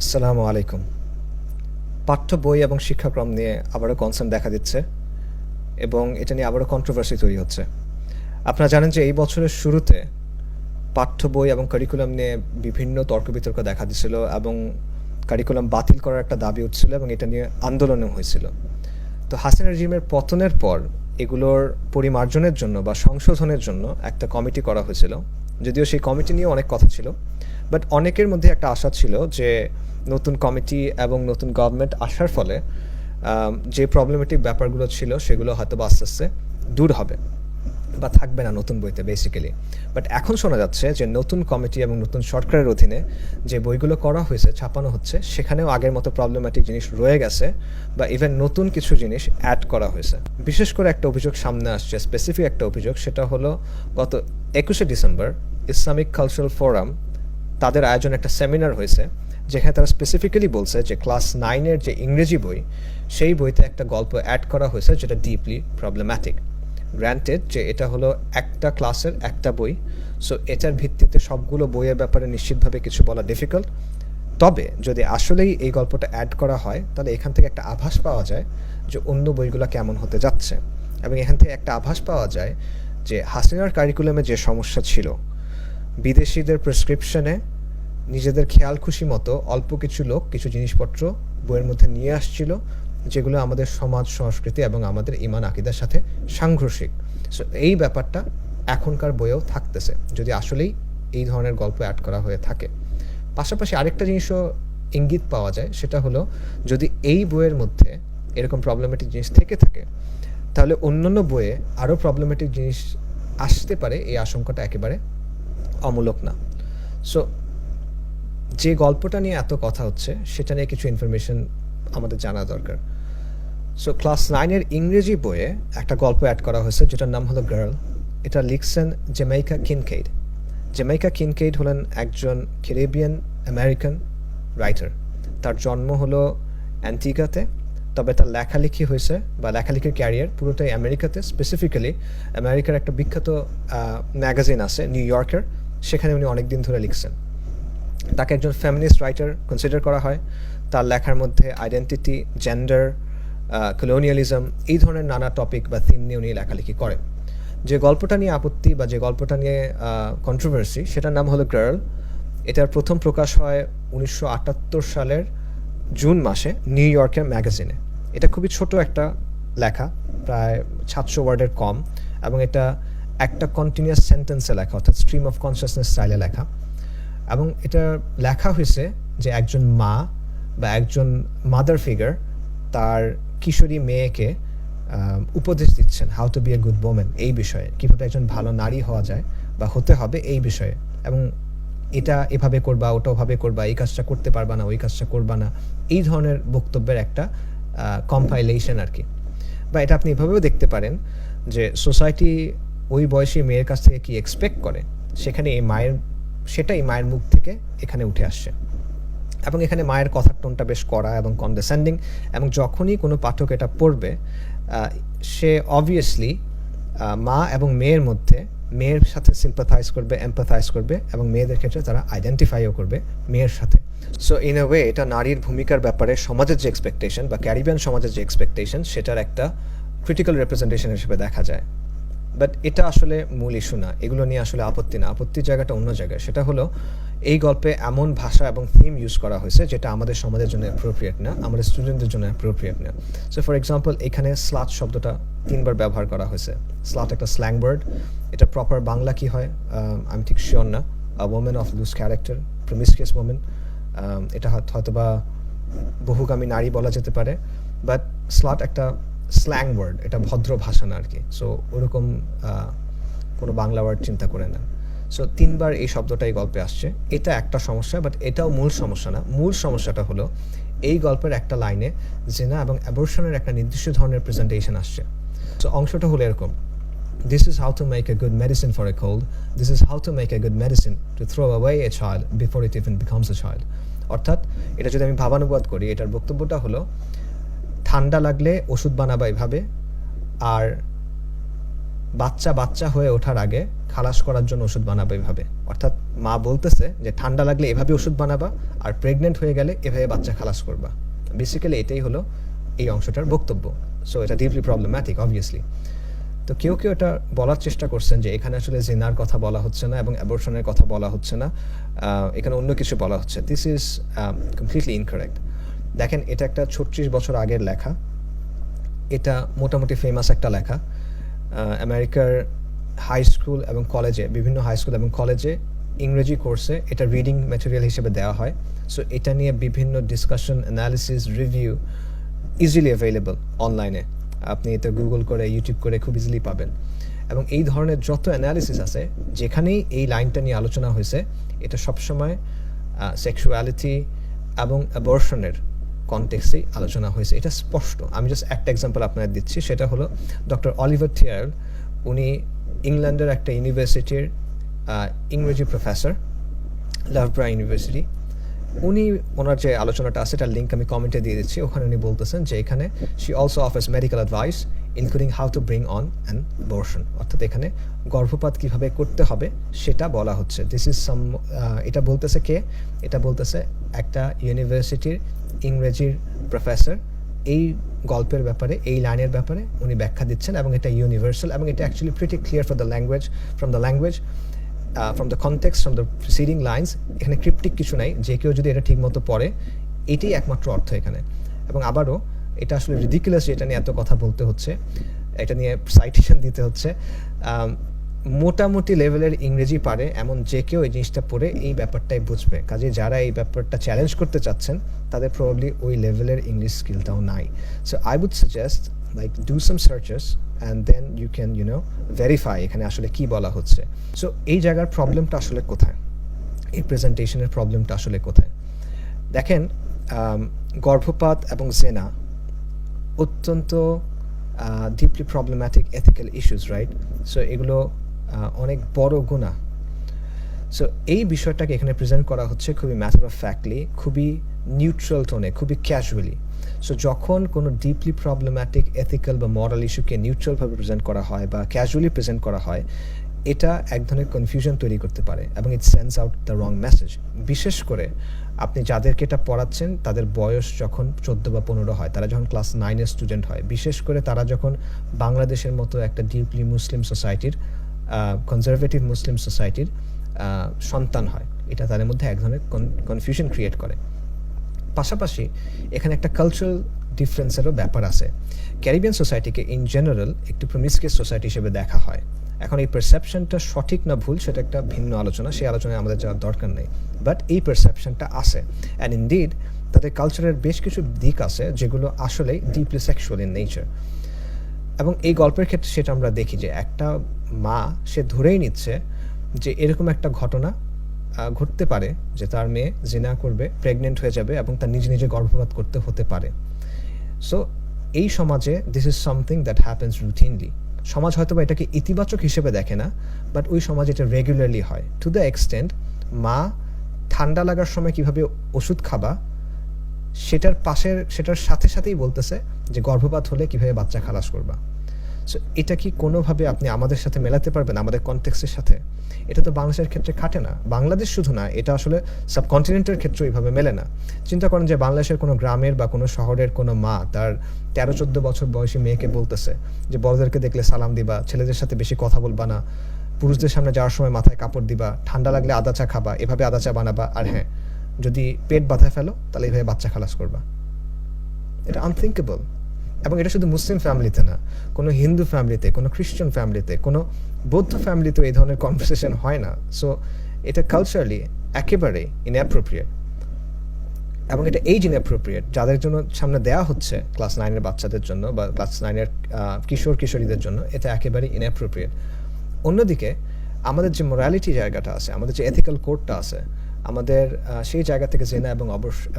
আসসালামু আলাইকুম। পাঠ্য বই এবং শিক্ষাক্রম নিয়ে আবারও কনসার্ন দেখা দিচ্ছে এবং এটা নিয়ে আবারও কন্ট্রোভার্সি তৈরি হচ্ছে। আপনারা জানেন যে এই বছরের শুরুতে পাঠ্য বই এবং কারিকুলাম নিয়ে বিভিন্ন তর্ক বিতর্ক দেখা দিচ্ছিল এবং কারিকুলাম বাতিল করার একটা দাবি উঠছিল এবং এটা নিয়ে আন্দোলনও হয়েছিল। তো হাসিনা রেজিমের পতনের পর এগুলোর পরিমার্জনের জন্য বা সংশোধনের জন্য একটা কমিটি করা হয়েছিল। যদিও সেই কমিটি নিয়ে অনেক কথা ছিল বাট অনেকের মধ্যে একটা আশা ছিল যে নতুন কমিটি এবং নতুন গভর্নমেন্ট আসার ফলে যে প্রবলেমেটিক ব্যাপারগুলো ছিল সেগুলো হয়তো আস্তে আস্তে দূর হবে। বা থাকবে না নতুন বইতে বেসিক্যালি বাট এখন শোনা যাচ্ছে যে নতুন কমিটি এবং নতুন সরকারের অধীনে যে বইগুলো করা হয়েছে, ছাপানো হচ্ছে, সেখানেও আগের মতো প্রবলেম্যাটিক জিনিস রয়ে গেছে বা ইভেন নতুন কিছু জিনিস অ্যাড করা হয়েছে। বিশেষ করে একটা অভিযোগ সামনে আসছে স্পেসিফিক একটা অভিযোগ, সেটা হলো গত একুশে ডিসেম্বর ইসলামিক কালচারাল ফোরাম তাদের আয়োজন একটা সেমিনার হয়েছে, যেখানে তারা স্পেসিফিক্যালি বলছে যে ক্লাস নাইনের যে ইংরেজি বই, সেই বইতে একটা গল্প অ্যাড করা হয়েছে, যেটা ডিপলি প্রবলেম্যাটিক গ্র্যান্টেড যে এটা হলো একটা ক্লাসের একটা বই। সো এটার ভিত্তিতে সবগুলো বইয়ের ব্যাপারে নিশ্চিতভাবে কিছু বলা ডিফিকাল্ট তবে যদি আসলেই এই গল্পটা অ্যাড করা হয়, তাহলে এখান থেকে একটা আভাস পাওয়া যায় যে অন্য বইগুলো কেমন হতে যাচ্ছে। এবং এখান থেকে একটা আভাস পাওয়া যায় যে হাসিনার কারিকুলামে যে সমস্যা ছিল, বিদেশিদের প্রেসক্রিপশনে নিজেদের খেয়াল খুশি মতো অল্প কিছু লোক কিছু জিনিসপত্র বইয়ের মধ্যে নিয়ে আসছিল যেগুলো আমাদের সমাজ, সংস্কৃতি এবং আমাদের ইমান আকিদার সাথে সাংঘর্ষিক। সো এই ব্যাপারটা এখনকার বইয়েও থাকতেছে। যদি আসলেই এই ধরনের গল্প অ্যাড করা হয়ে থাকে। পাশাপাশি আরেকটা জিনিসও ইঙ্গিত পাওয়া যায়, সেটা হলো যদি এই বইয়ের মধ্যে এরকম প্রবলেমেটিক জিনিস থেকে থাকে, তাহলে অন্যান্য বইয়ে আরও প্রবলেমেটিক জিনিস আসতে পারে, এই আশঙ্কাটা একেবারে অমূলক না। সো যে গল্পটা নিয়ে এত কথা হচ্ছে, সেটা নিয়ে কিছু ইনফরমেশন আমাদের জানা দরকার। সো ক্লাস নাইনের ইংরেজি বইয়ে একটা গল্প অ্যাড করা হয়েছে, যেটার নাম হলো গার্ল এটা লিখছেন জেমাইকা কিনকেইড জেমাইকা কিনকেইড হলেন একজন ক্যারিবিয়ান আমেরিকান রাইটার তার জন্ম হলো অ্যান্টিগাতে তবে তার লেখালেখি হয়েছে বা লেখালেখির ক্যারিয়ার পুরোটাই আমেরিকাতে স্পেসিফিক্যালি আমেরিকার একটা বিখ্যাত ম্যাগাজিন আছে নিউ ইয়র্কের সেখানে উনি অনেক দিন ধরে লিখছেন। তাকে একজন ফ্যামিলিস্ট রাইটার কনসিডার করা হয়। তার লেখার মধ্যে আইডেন্টিটি জেন্ডার কলোনিয়ালিজম এই ধরনের নানা টপিক বা থিম নিয়ে উনি লেখালেখি করেন। যে গল্পটা নিয়ে আপত্তি বা যে গল্পটা নিয়ে কন্ট্রোভার্সি সেটার নাম হলো গার্ল এটার প্রথম প্রকাশ হয় উনিশশো আটাত্তর সালের জুন মাসে নিউ ইয়র্কের ম্যাগাজিনে। এটা খুবই ছোট একটা লেখা, প্রায় সাতশো ওয়ার্ডের কম, এবং এটা একটা কন্টিনিউয়াস সেন্টেন্সে লেখা, অর্থাৎ স্ট্রিম অফ কনসিয়াসনেস স্টাইলে লেখা। এবং এটা লেখা হয়েছে যে একজন মা বা একজন মাদার ফিগার তার কিশোরী মেয়েকে উপদেশ দিচ্ছেন how to be a good women এই বিষয়ে, কীভাবে একজন ভালো নারী হওয়া যায় বা হতে হবে এই বিষয়ে। এবং এটা এভাবে করবা, ওটা ওভাবে করবা, এই কাজটা করতে পারবা না, ওই কাজটা করবা না, এই ধরনের বক্তব্যের একটা কম্পাইলেশন আর কি বা এটা আপনি এভাবেও দেখতে পারেন যে সোসাইটি ওই বয়সী মেয়ের কাছ থেকে কি এক্সপেক্ট করে, সেখানে এই মায়ের, সেটাই মায়ের মুখ থেকে এখানে উঠে আসছে। এবং এখানে মায়ের কথার টোনটা বেশ কড়া এবং কনডেসেন্ডিং এবং যখনই কোনো পাঠক এটা পড়বে সে অবভিয়াসলি মা এবং মেয়ের মধ্যে মেয়ের সাথে সিম্পাথাইজ করবে এম্পাথাইজ করবে এবং মেয়েদের ক্ষেত্রে তারা আইডেন্টিফাইও করবে মেয়ের সাথে। সো ইন এ ওয়ে এটা নারীর ভূমিকার ব্যাপারে সমাজের যে এক্সপেকটেশন বা ক্যারিবিয়ান সমাজের যে এক্সপেকটেশন সেটার একটা ক্রিটিক্যাল রিপ্রেজেন্টেশন হিসেবে দেখা যায়। বাট এটা আসলে মূল ইস্যু না। এগুলো নিয়ে আসলে আপত্তি না। আপত্তির জায়গাটা অন্য জায়গায়। সেটা হলো, এই গল্পে এমন ভাষা এবং থিম ইউজ করা হয়েছে যেটা আমাদের সমাজের জন্য অ্যাপ্রোপ্রিয়েট না, আমাদের স্টুডেন্টদের জন্য অ্যাপ্রোপ্রিয়েট না। সো ফর এক্সাম্পল এখানে স্লাট শব্দটা তিনবার ব্যবহার করা হয়েছে। স্লাট একটা স্ল্যাং ওয়ার্ড এটা প্রপার বাংলা কি হয়? আমি ঠিক শিওর না। Women of loose character promiscuous women এটা হয়তো- হয়তোবা বহুগামী নারী বলা যেতে পারে। বাট স্লাট একটা স্ল্যাং ওয়ার্ড এটা ভদ্র ভাষা না আর কি। সো ওরকম কোনো বাংলা ওয়ার্ড চিন্তা করে না। সো তিনবার এই শব্দটা এই গল্পে আসছে। এটা একটা সমস্যা বাট এটাও মূল সমস্যা না। মূল সমস্যাটা হলো, এই গল্পের একটা লাইনে জেনা এবং অ্যাবর্শনের একটা নির্দিষ্ট ধরনের প্রেজেন্টেশন আসছে। সো অংশটা হলো এরকম। This is how to make a good medicine for a cold. This is how to make a good medicine to throw away a child before it even becomes a child. অর্থাৎ, এটা যদি আমি ভাবানুবাদ করি, এটার বক্তব্যটা হলো ঠান্ডা লাগলে ওষুধ বানাবা এভাবে। আর বাচ্চা বাচ্চা হয়ে ওঠার আগে খালাস করার জন্য ওষুধ বানাবে এভাবে। অর্থাৎ মা বলতেছে যে ঠান্ডা লাগলে এভাবে ওষুধ বানাবা আর প্রেগনেন্ট হয়ে গেলে এভাবে বাচ্চা খালাস করবা। বেসিক্যালি এটাই হলো এই অংশটার বক্তব্য। সো এটা ডিপলি প্রবলেম্যাটিক অবভিয়াসলি তো কেউ কেউ এটা বলার চেষ্টা করছেন যে এখানে আসলে জিনার কথা বলা হচ্ছে না এবং অ্যাবর্শনের কথা বলা হচ্ছে না। এখানে অন্য কিছু বলা হচ্ছে। দিস ইজ কমপ্লিটলি ইনকারেক্ট দেখেন, এটা একটা ছত্রিশ বছর আগের লেখা। এটা মোটামুটি ফেমাস একটা লেখা। আমেরিকার হাই স্কুল এবং কলেজে বিভিন্ন হাই স্কুল এবং কলেজে ইংরেজি কোর্সে এটা রিডিং ম্যাটেরিয়াল হিসেবে দেওয়া হয়। সো এটা নিয়ে বিভিন্ন discussion analysis review easily available অনলাইনে আপনি এটা গুগল করে ইউটিউব করে খুব ইজিলি পাবেন। এবং এই ধরনের যত অ্যানালিসিস আছে, যেখানেই এই লাইনটা নিয়ে আলোচনা হয়েছে, এটা সবসময় সেক্সুয়ালিটি এবং অ্যাবর্শনের কনটেক্সেই আলোচনা হয়েছে। এটা স্পষ্ট। আমি জাস্ট একটা এক্সাম্পল আপনাদের দিচ্ছি। সেটা হলো ডক্টর অলিভার থিয়ার উনি ইংল্যান্ডের একটা ইউনিভার্সিটির ইংরেজি প্রফেসর লাভব্রা ইউনিভার্সিটি উনি ওনার যে আলোচনাটা আছে, তার লিঙ্ক আমি কমেন্টে দিয়ে দিচ্ছি। ওখানে উনি বলতেছেন যে এখানে she also offers medical advice including how to bring on an abortion অর্থাৎ এখানে গর্ভপাত কীভাবে করতে হবে, সেটা বলা হচ্ছে। দিস ইজ সাম এটা বলতেছে কে? এটা বলতেছে একটা ইউনিভার্সিটির ইংরেজির প্রফেসর এই গল্পের ব্যাপারে এই লাইনের ব্যাপারে উনি ব্যাখ্যা দিচ্ছেন এবং এটা ইউনিভার্সাল এবং এটা actually pretty clear for the language from the language from the context from the preceding lines এখানে ক্রিপ্টিক কিছু নাই যে কেউ যদি এটা ঠিকমতো পড়ে এটাই একমাত্র অর্থ এখানে। এবং আবারও এটা আসলে রিডিকুলাস যে এটা নিয়ে এত কথা বলতে হচ্ছে এটা নিয়ে সাইটেশন দিতে হচ্ছে আম, মোটামুটি লেভেলের ইংরেজি পারে এমন যে কেউ এই জিনিসটা পড়ে এই ব্যাপারটাই বুঝবে। কাজে যারা এই ব্যাপারটা চ্যালেঞ্জ করতে চাচ্ছেন, তাদের প্রবাবলি ওই লেভেলের ইংলিশ স্কিলটাও নাই। So I would suggest like do some searches and then you can you know verify এখানে আসলে কি বলা হচ্ছে। সো এই জায়গার প্রবলেমটা আসলে কোথায়? এই প্রেজেন্টেশনের প্রবলেমটা আসলে কোথায়? দেখেন গর্ভপাত এবং জেনা অত্যন্ত deeply problematic ethical issues right so এগুলো অনেক বড় গুণা সো এই বিষয়টাকে এখানে প্রেজেন্ট করা হচ্ছে খুবই ম্যাটার অফ ফ্যাক্টলি খুবই নিউট্রাল টোনে খুবই ক্যাজুয়ালি সো যখন কোনো ডিপলি প্রবলেম্যাটিক এথিক্যাল বা মরাল ইস্যুকে নিউট্রালভাবে প্রেজেন্ট করা হয় বা ক্যাজুয়ালি প্রেজেন্ট করা হয়, এটা এক ধরনের কনফিউশন তৈরি করতে পারে এবং it sends out the wrong message বিশেষ করে আপনি যাদেরকে এটা পড়াচ্ছেন, তাদের বয়স যখন চোদ্দ বা পনেরো হয়, তারা যখন ক্লাস নাইনের স্টুডেন্ট হয়, বিশেষ করে তারা যখন বাংলাদেশের মতো একটা ডিপলি মুসলিম সোসাইটির কনজারভেটিভ মুসলিম সোসাইটির সন্তান হয়। এটা তাদের মধ্যে এক ধরনের কনফিউশন ক্রিয়েট করে। পাশাপাশি এখানে একটা কালচারাল ডিফারেন্সেরও ব্যাপার আছে। ক্যারিবিয়ান সোসাইটিকে ইন জেনারেল একটু প্রমিসকিয়াস সোসাইটি হিসেবে দেখা হয়। এখন এই পারসেপশনটা সঠিক না ভুল, সেটা একটা ভিন্ন আলোচনা। সেই আলোচনায় আমাদের যাওয়ার দরকার নেই। বাট এই পারসেপশনটা আছে। অ্যান্ড ইনডিড তাদের কালচারের বেশ কিছু দিক আছে, যেগুলো আসলেই ডিপলি সেক্সুয়াল ইন নেচার এবং এই গল্পের ক্ষেত্রে সেটা আমরা দেখি যে একটা মা সে ধরেই নিচ্ছে যে এরকম একটা ঘটনা ঘটতে পারে যে তার মেয়ে জিনা করবে প্রেগনেন্ট হয়ে যাবে এবং তার নিজে নিজে গর্ভপাত করতে হতে পারে। সো এই সমাজে this is something that happens routinely সমাজ হয়তো বা এটাকে ইতিবাচক হিসেবে দেখে না বাট ওই সমাজে এটা রেগুলারলি হয়। টু দ্য এক্সটেন্ট মা ঠান্ডা লাগার সময় কীভাবে ওষুধ খাবা, সেটার পাশের, সেটার সাথে সাথেই বলতেছে যে গর্ভপাত হলে কীভাবে বাচ্চা খালাস করবা। সো এটা কি কোনোভাবে আপনি আমাদের সাথে মেলাতে পারবেন, আমাদের কনটেক্সের সাথে? এটা তো বাংলাদেশের ক্ষেত্রে খাটে না। বাংলাদেশ শুধু না, এটা আসলে সাবকন্টিনেন্টের ক্ষেত্রে ওইভাবে মেলে না। চিন্তা করেন যে বাংলাদেশের কোনো গ্রামের বা কোনো শহরের কোনো মা তার তেরো চোদ্দ বছর বয়সী মেয়েকে বলতেছে যে, বড়দেরকে দেখলে সালাম দিবা, ছেলেদের সাথে বেশি কথা বলবা না, পুরুষদের সামনে যাওয়ার সময় মাথায় কাপড় দিবা, ঠান্ডা লাগলে আদা চা খাবা, এভাবে আদা চা বানাবা। আর হ্যাঁ যদি পেট বাঁধায় ফেলো, তাহলে এইভাবে বাচ্চা খালাস করবা। এটা আনথিঙ্কেবল এবং এটা শুধু মুসলিম ফ্যামিলিতে না, কোনো হিন্দু ফ্যামিলিতে কোনো খ্রিস্টান ফ্যামিলিতে কোনো বৌদ্ধ ফ্যামিলিতেও এই ধরনের কনভারসেশন হয় না। সো এটা কালচারালি একেবারে ইনঅ্যাপ্রোপ্রিয়েট এবং এটা এইজ ইনঅ্যাপ্রোপ্রিয়েট যাদের জন্য সামনে দেওয়া হচ্ছে ক্লাস নাইনের বাচ্চাদের জন্য বা ক্লাস নাইনের কিশোর, কিশোরীদের জন্য, এটা একেবারে ইনঅ্যাপ্রোপ্রিয়েট অন্যদিকে, আমাদের যে মোরালিটি জায়গাটা আছে, আমাদের যে এথিক্যাল কোডটা আছে, আমাদের সেই জায়গা থেকে জেনা এবং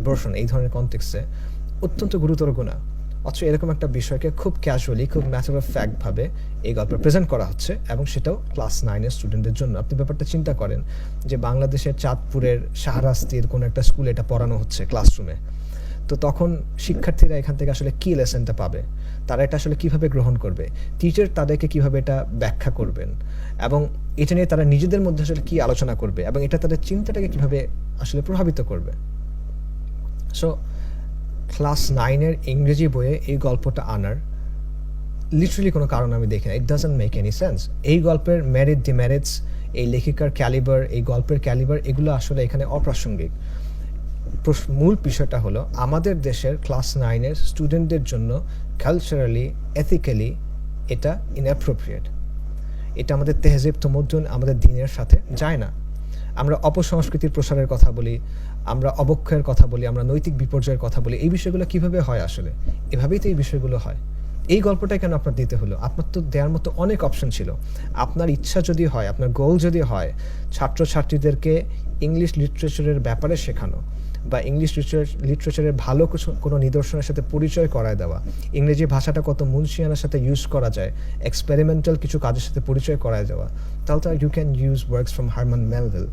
অবর্ষণ এই ধরনের কনটেক্সে অত্যন্ত গুরুতর গুণা। অথচ এরকম একটা বিষয়কে খুব ক্যাজুয়ালি খুব ম্যাটার অফ ফ্যাক্ট ভাবে এই গল্পে প্রেজেন্ট করা হচ্ছে এবং সেটাও ক্লাস নাইনের স্টুডেন্টদের জন্য। আপনি ব্যাপারটা চিন্তা করেন যে বাংলাদেশের চাঁদপুরের শাহরাস্তির কোনো একটা স্কুলে এটা পড়ানো হচ্ছে ক্লাসরুমে তো তখন শিক্ষার্থীরা এখান থেকে আসলে কী লেসনটা পাবে? তারা এটা আসলে কীভাবে গ্রহণ করবে? টিচার তাদেরকে কীভাবে এটা ব্যাখ্যা করবেন? এবং এটা নিয়ে তারা নিজেদের মধ্যে আসলে কী আলোচনা করবে? এবং এটা তাদের চিন্তাটাকে কীভাবে আসলে প্রভাবিত করবে? সো ক্লাস নাইনের ইংরেজি বইয়ে এই গল্পটা আনার। লিটারালি কোনো কারণ আমি দেখি না। It doesn't make any sense এই গল্পের মেরিট ডিমেরিটস এই লেখিকার ক্যালিবার এই গল্পের ক্যালিবার এগুলো আসলে এখানে অপ্রাসঙ্গিক। মূল বিষয়টা হলো, আমাদের দেশের ক্লাস নাইনের স্টুডেন্টদের জন্য কালচারালি এথিক্যালি এটা ইনঅ্যাপ্রোপ্রিয়েট এটা আমাদের তেহজিব, তমদ্দুন, আমাদের দিনের সাথে যায় না। আমরা অপসংস্কৃতির প্রসারের কথা বলি, আমরা অবক্ষয়ের কথা বলি, আমরা নৈতিক বিপর্যয়ের কথা বলি, এই বিষয়গুলো কীভাবে হয় আসলে? এভাবেই তো এই বিষয়গুলো হয়। এই গল্পটা কেন আপনার দিতে হলো? আপনার তো দেওয়ার মতো অনেক অপশন ছিল। আপনার ইচ্ছা যদি হয়, আপনার গোল যদি হয়, ছাত্রছাত্রীদেরকে ইংলিশ লিটারেচারের ব্যাপারে শেখানো বা ইংলিশ লিটারেচারের ভালো কিছু, কোনো নিদর্শনের সাথে পরিচয় করায় দেওয়া। ইংরেজি ভাষাটা কত মুন্সিয়ানার সাথে ইউজ করা যায় এক্সপেরিমেন্টাল কিছু কাজের সাথে পরিচয় করায় দেওয়া। তাহলে তো you can use works from Herman Melville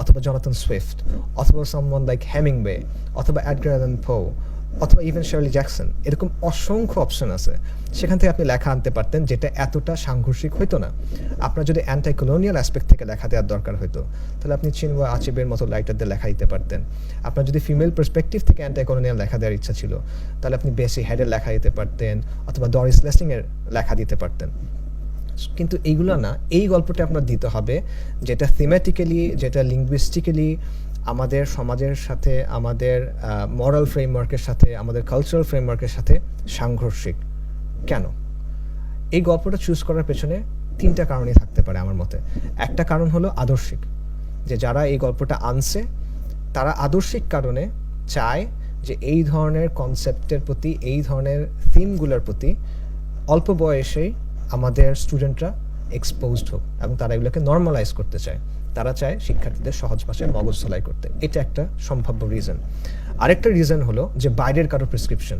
অথবা জনাতন সুইফট অথবা সামওয়ান লাইক হ্যামিংবে অথবা অ্যাডগার ফো অথবা ইভেন শার্লি জ্যাকসন এরকম অসংখ্য অপশন আছে। সেখান থেকে আপনি লেখা আনতে পারতেন যেটা এতটা সাংঘর্ষিক হতো না। আপনার যদি অ্যান্টাই কলোনিয়াল অ্যাসপেক্ট থেকে লেখা দেওয়ার দরকার হতো তাহলে আপনি চিনওয়া আচিবের মতো রাইটারদের লেখা দিতে পারতেন। আপনার যদি ফিমেল পার্সপেক্টিভ থেকে অ্যান্টাই কলোনিয়াল লেখা দেওয়ার ইচ্ছা ছিল, তাহলে আপনি বেশি হেডের লেখা দিতে পারতেন, অথবা ডরিস লেসিংয়ের লেখা দিতে পারতেন। কিন্তু এইগুলো না, এই গল্পটা আপনার দিতে হবে যেটা থিমেটিক্যালি যেটা লিঙ্গুইস্টিক্যালি আমাদের সমাজের সাথে, আমাদের মরাল ফ্রেমওয়ার্কের সাথে, আমাদের কালচারাল ফ্রেমওয়ার্কের সাথে সাংঘর্ষিক। কেন? এই গল্পটা চুজ করার পেছনে তিনটা কারণই থাকতে পারে আমার মতে। একটা কারণ হলো আদর্শিক, যে যারা এই গল্পটা আনছে, তারা আদর্শিক কারণে চায় যে এই ধরনের কনসেপ্টের প্রতি, এই ধরনের থিমগুলোর প্রতি অল্প বয়সেই আমাদের স্টুডেন্টরা এক্সপোজড হোক এবং তারা এগুলোকে নর্মালাইজ করতে চায়। তারা চায় শিক্ষার্থীদের সহজ ভাষায় মগজ ধলাই করতে। এটা একটা সম্ভাব্য রিজন আরেকটা রিজন হলো যে বাইরের কারও প্রেসক্রিপশন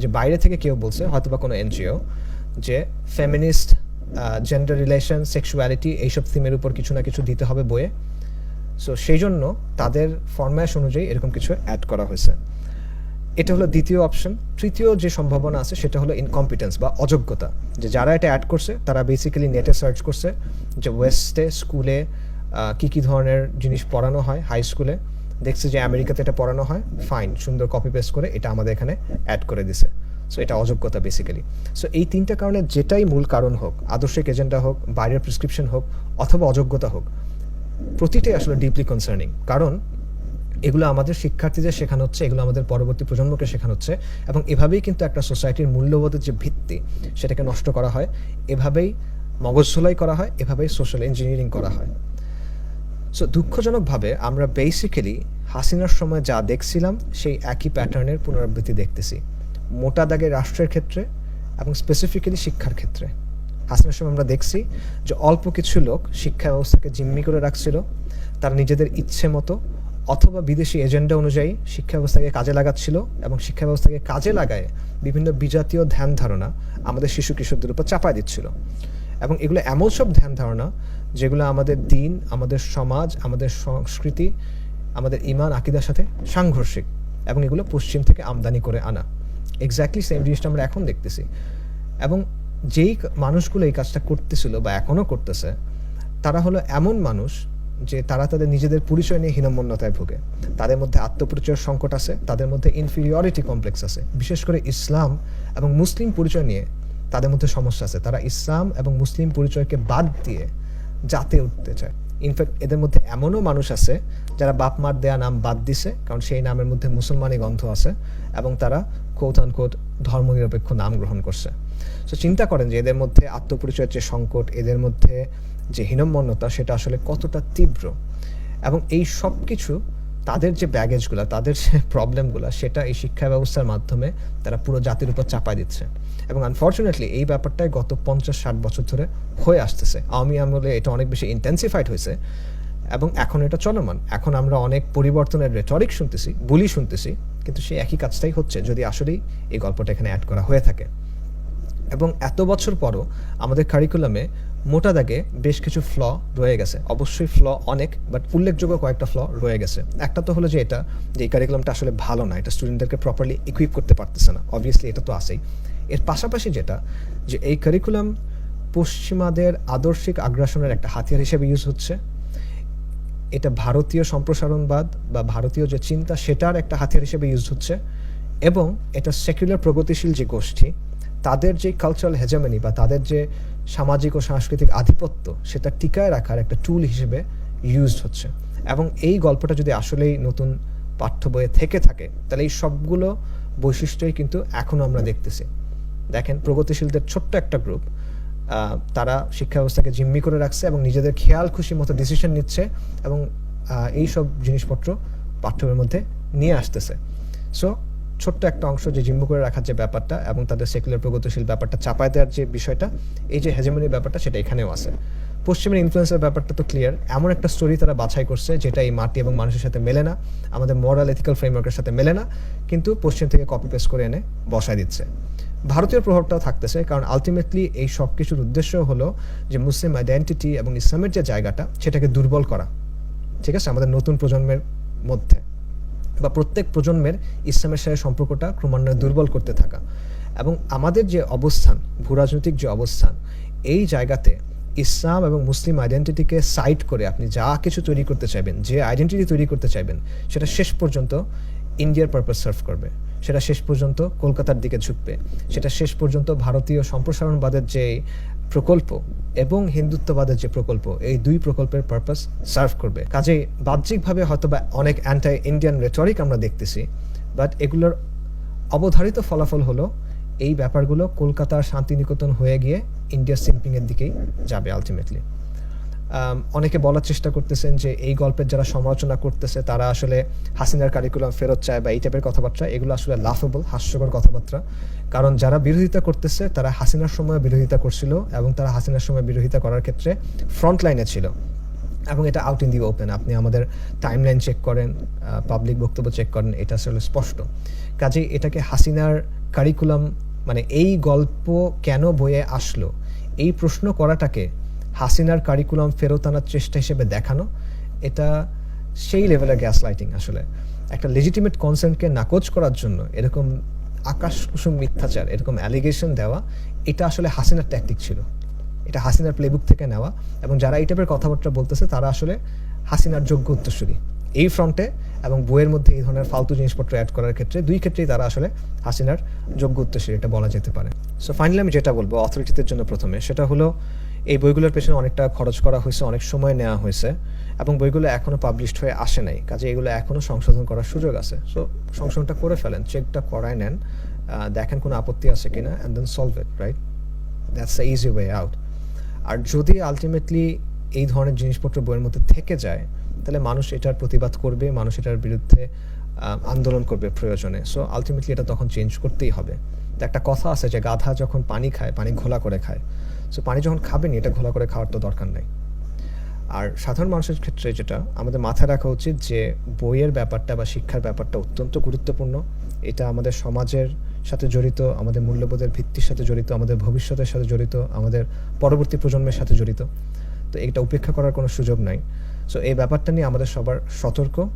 যে বাইরে থেকে কেউ বলছে হয়তো বা কোনো এনজিও যে ফেমিনিস্ট জেন্ডার রিলেশন সেক্সুয়ালিটি এইসব থিমের উপর কিছু না কিছু দিতে হবে বইয়ে। সো সেই জন্য তাদের ফরম্যাশ অনুযায়ী এরকম কিছু অ্যাড করা হয়েছে। এটা হলো দ্বিতীয় অপশন তৃতীয় যে সম্ভাবনা আছে, সেটা হলো ইনকম্পিটেন্স বা অযোগ্যতা। যে যারা এটা অ্যাড করছে, তারা বেসিক্যালি নেটে সার্চ করছে যে ওয়েস্টে স্কুলে কী কী ধরনের জিনিস পড়ানো হয় হাই স্কুলে দেখছে যে আমেরিকাতে এটা পড়ানো হয়। ফাইন সুন্দর কপি পেস্ট করে এটা আমাদের এখানে অ্যাড করে দিছে। সো এটা অযোগ্যতা বেসিক্যালি সো এই তিনটা কারণে যেটাই মূল কারণ হোক, আদর্শিক এজেন্ডা হোক বাইরের প্রেসক্রিপশন হোক, অথবা অযোগ্যতা হোক, প্রতিটাই আসলে ডিপলি কনসার্নিং কারণ এগুলো আমাদের শিক্ষার্থীদের শেখানো হচ্ছে, এগুলো আমাদের পরবর্তী প্রজন্মকে শেখানো হচ্ছে, এবং এভাবেই কিন্তু একটা সোসাইটির মূল্যবোধের যে ভিত্তি, সেটাকে নষ্ট করা হয়। এভাবেই মগজ ধোলাই করা হয়, এভাবেই সোশ্যাল ইঞ্জিনিয়ারিং করা হয়। সো দুঃখজনকভাবে আমরা বেসিক্যালি হাসিনার সময় যা দেখছিলাম, সেই একই প্যাটার্নের পুনরাবৃত্তি দেখতেছি। মোটা দাগে রাষ্ট্রের ক্ষেত্রে এবং স্পেসিফিক্যালি শিক্ষার ক্ষেত্রে। হাসিনার সময় আমরা দেখছি যে অল্প কিছু লোক শিক্ষা ব্যবস্থাকে জিম্মি করে রাখছিল, তারা নিজেদের ইচ্ছে মতো অথবা বিদেশি এজেন্ডা অনুযায়ী শিক্ষা ব্যবস্থাকে কাজে লাগাচ্ছিল এবং শিক্ষা ব্যবস্থাকে কাজে লাগায় বিভিন্ন বিজাতীয় ধ্যান ধারণা আমাদের শিশু কিশোরদের উপর চাপায় দিচ্ছিল। এবং এগুলো এমন সব ধ্যান ধারণা যেগুলো আমাদের দিন, আমাদের সমাজ, আমাদের সংস্কৃতি, আমাদের ইমান, আকিদার সাথে সাংঘর্ষিক এবং এগুলো পশ্চিম থেকে আমদানি করে আনা। এক্স্যাক্টলি সেম জিনিসটা আমরা এখন দেখতেছি। এবং যেই মানুষগুলো এই কাজটা করতেছিল বা এখনও করতেছে, তারা হলো এমন মানুষ যে তারা তাদের নিজেদের পরিচয় নিয়ে হীনমন্যতায় ভোগে। তাদের মধ্যে আত্মপরিচয়ের সংকট আছে, তাদের মধ্যে ইনফিরিয়রিটি কমপ্লেক্স আছে। বিশেষ করে ইসলাম এবং মুসলিম পরিচয় নিয়ে তাদের মধ্যে সমস্যা আছে। তারা ইসলাম এবং মুসলিম পরিচয়কে বাদ দিয়ে জাতে উঠতে চায়। ইনফ্যাক্ট এদের মধ্যে এমনও মানুষ আছে যারা বাপ মার দেয়া নাম বাদ দিছে, কারণ সেই নামের মধ্যে মুসলমানি গন্ধ আছে এবং তারা কোথ আনকোথ ধর্মনিরপেক্ষ নাম গ্রহণ করছে। সো চিন্তা করেন যে এদের মধ্যে আত্মপরিচয়ের যে সংকট, এদের মধ্যে যে হীনম্মন্যতা, সেটা আসলে কতটা তীব্র? এবং এই সব কিছু তাদের যে ব্যাগেজগুলো তাদের যে প্রবলেমগুলো সেটা এই শিক্ষা ব্যবস্থার মাধ্যমে তারা পুরো জাতির উপর চাপায় দিচ্ছে। এবং আনফর্চুনেটলি এই ব্যাপারটাই গত পঞ্চাশ ষাট বছর ধরে হয়ে আসতেছে। আওয়ামী আমলে এটা অনেক বেশি ইন্টেন্সিফাইড হয়েছে এবং এখন এটা চলমান। এখন আমরা অনেক পরিবর্তনের রেটরিক শুনতেছি, বুলি শুনতেছি, কিন্তু সেই একই কাজটাই হচ্ছে যদি আসলেই এই গল্পটা এখানে অ্যাড করা হয়ে থাকে। এবং এত বছর পরও আমাদের কারিকুলামে মোটা দাগে বেশ কিছু ফ্ল রয়ে গেছে। অবশ্যই ফ্ল অনেক বাট উল্লেখযোগ্য কয়েকটা ফ্ল রয়ে গেছে। একটা তো হলো যে এটা, যে এই কারিকুলামটা আসলে ভালো না, এটা স্টুডেন্টদেরকে প্রপারলি ইকুইপ করতে পারতেছে না। অবভিয়াসলি এটা তো আছেই। এর পাশাপাশি যেটা, যে এই কারিকুলাম পশ্চিমাদের আদর্শিক আগ্রাসনের একটা হাতিয়ার হিসেবে ইউজ হচ্ছে। এটা ভারতীয় সম্প্রসারণবাদ বা ভারতীয় যে চিন্তা, সেটার একটা হাতিয়ার হিসেবে ইউজ হচ্ছে। এবং এটা সেকুলার প্রগতিশীল যে গোষ্ঠী তাদের যে কালচারাল হেজামেনি বা তাদের যে সামাজিক ও সাংস্কৃতিক আধিপত্য, সেটা টিকায় রাখার একটা টুল হিসেবে ইউজড হচ্ছে। এবং এই গল্পটা যদি আসলেই নতুন পাঠ্য বইয়ে থেকে থাকে, তাহলে এই সবগুলো বৈশিষ্ট্যই কিন্তু এখনও আমরা দেখতেছি। দেখেন, প্রগতিশীলদের ছোট্ট একটা গ্রুপ তারা শিক্ষা ব্যবস্থাকে জিম্মি করে রাখছে এবং নিজেদের খেয়াল খুশি মতো ডিসিশন নিচ্ছে এবং এই সব জিনিসপত্র পাঠ্যবইয়ের মধ্যে নিয়ে আসতেছে। সো ছোট্ট একটা অংশ যে জিম্মি করে রাখার যে ব্যাপারটা এবং তাদের সেকুলার প্রগতিশীল ব্যাপারটা চাপায় দেওয়ার যে বিষয়টা, এই যে হেজেমনির ব্যাপারটা সেটা এখানেও আছে। পশ্চিমের ইনফ্লুয়েন্সের ব্যাপারটা তো ক্লিয়ার এমন একটা স্টোরি তারা বাছাই করছে যেটা এই মাটি এবং মানুষের সাথে মেলে না, আমাদের মরাল এথিক্যাল ফ্রেমওয়ার্কের সাথে মেলে না, কিন্তু পশ্চিম থেকে কপি পেস্ট করে এনে বসায় দিচ্ছে। ভারতীয় প্রভাবটাও থাকতেছে কারণ আলটিমেটলি এই সব কিছুর উদ্দেশ্য হলো যে মুসলিম আইডেন্টিটি এবং ইসলামের যে জায়গাটা, সেটাকে দুর্বল করা। ঠিক আছে? আমাদের নতুন প্রজন্মের মধ্যে। বা প্রত্যেক প্রজন্মের ইসলামের সাথে সম্পর্কটা ক্রমান্বয়ে দুর্বল করতে থাকা। এবং আমাদের যে অবস্থান, ভূরাজনৈতিক যে অবস্থান, এই জায়গাতে ইসলাম এবং মুসলিম আইডেন্টিটিকে সাইড করে আপনি যা কিছু তৈরি করতে চাইবেন, যে আইডেন্টিটি তৈরি করতে চাইবেন, সেটা শেষ পর্যন্ত ইন্ডিয়ার পারপাস সার্ভ করবে। সেটা শেষ পর্যন্ত কলকাতার দিকে ঝুঁকবে। সেটা শেষ পর্যন্ত ভারতীয় সম্প্রসারণবাদের যে প্রকল্প এবং হিন্দুত্ববাদের যে প্রকল্প, এই দুই প্রকল্পের পারপাস সার্ভ করবে। কাজে বাহ্যিকভাবে হয়তো বা অনেক অ্যান্টাই ইন্ডিয়ান রেটরিক আমরা দেখতেছি বাট এগুলোর অবধারিত ফলাফল হলো এই ব্যাপারগুলো কলকাতার শান্তিনিকেতন হয়ে গিয়ে ইন্ডিয়া সিম্পিংয়ের দিকেই যাবে আলটিমেটলি অনেকে বলার চেষ্টা করতেছেন যে এই গল্পের যারা সমালোচনা করতেছে, তারা আসলে হাসিনার কারিকুলাম ফেরত চায় বা এই টাইপের কথাবার্তা, এগুলো আসলে লাফেবল হাস্যকর কথাবার্তা। কারণ যারা বিরোধিতা করতেছে, তারা হাসিনার সময় বিরোধিতা করছিল এবং তারা হাসিনার সময় বিরোধিতা করার ক্ষেত্রে ফ্রন্ট লাইনে ছিল। এবং এটা আউট ইন দি ওপেন আপনি আমাদের টাইমলাইন চেক করেন পাবলিক বক্তব্য চেক করেন, এটা আসলে স্পষ্ট। কাজেই এটাকে হাসিনার কারিকুলাম মানে এই গল্প কেন বইয়ে আসলো, এই প্রশ্ন করাটাকে হাসিনার কারিকুলাম ফেরত আনার চেষ্টা হিসেবে দেখানো, এটা সেই লেভেলের গ্যাস লাইটিং আসলে। একটা লেজিটিমেট কনসেন্টকে নাকচ করার জন্য এরকম আকাশ কুসুম মিথ্যাচার, এরকম অ্যালিগেশন দেওয়া, এটা আসলে হাসিনার ট্যাকটিক ছিল। এটা হাসিনার প্লেবুক থেকে নেওয়া এবং যারা এই টাইপের কথাবার্তা বলতেছে, তারা আসলে হাসিনার যোগ্য উত্তরসূরি। এই ফ্রন্টে এবং বইয়ের মধ্যে এই ধরনের ফালতু জিনিসপত্র অ্যাড করার ক্ষেত্রে দুই ক্ষেত্রেই তারা আসলে হাসিনার যোগ্য উত্তরসূরি, এটা বলা যেতে পারে। সো ফাইনালি আমি যেটা বলব অথরিটিদের জন্য প্রথমে, সেটা হলো এই বইগুলোর পেছনে অনেকটা খরচ করা হয়েছে, অনেক সময় নেওয়া হয়েছে এবং বইগুলো এখনও পাবলিশড হয়ে আসে নাই। কাজে এগুলো এখনও সংশোধন করার সুযোগ আছে। সো সংশোধনটা করে ফেলেন, চেকটা করায় নেন দেখেন কোনো আপত্তি আছে কিনা and then solve it right that's the easy way out আর যদি আলটিমেটলি এই ধরনের জিনিসপত্র বইয়ের মধ্যে থেকে যায়, তাহলে মানুষ এটার প্রতিবাদ করবে, মানুষ এটার বিরুদ্ধে আন্দোলন করবে প্রয়োজনে। সো আলটিমেটলি এটা তখন চেঞ্জ করতেই হবে। একটা কথা আছে যে গাধা যখন পানি খায়, পানি ঘোলা করে খায় সো পানি যখন খাবে খাবেনি এটা ঘোলা করে খাওয়ার তো দরকার নেই। আর সাধারণ মানুষের ক্ষেত্রে যেটা, আমাদের মাথায় রাখা উচিত যে বইয়ের ব্যাপারটা বা শিক্ষার ব্যাপারটা অত্যন্ত গুরুত্বপূর্ণ। এটা আমাদের সমাজের সাথে জড়িত, আমাদের মূল্যবোধের ভিত্তির সাথে জড়িত, আমাদের ভবিষ্যতের সাথে জড়িত, আমাদের পরবর্তী প্রজন্মের সাথে জড়িত। তো এটা উপেক্ষা করার কোনো সুযোগ নাই। সো এই ব্যাপারটা নিয়ে আমাদের সবার সতর্ক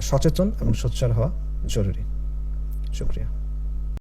সচেতন এবং সোচ্চার হওয়া জরুরি। শুক্রিয়া।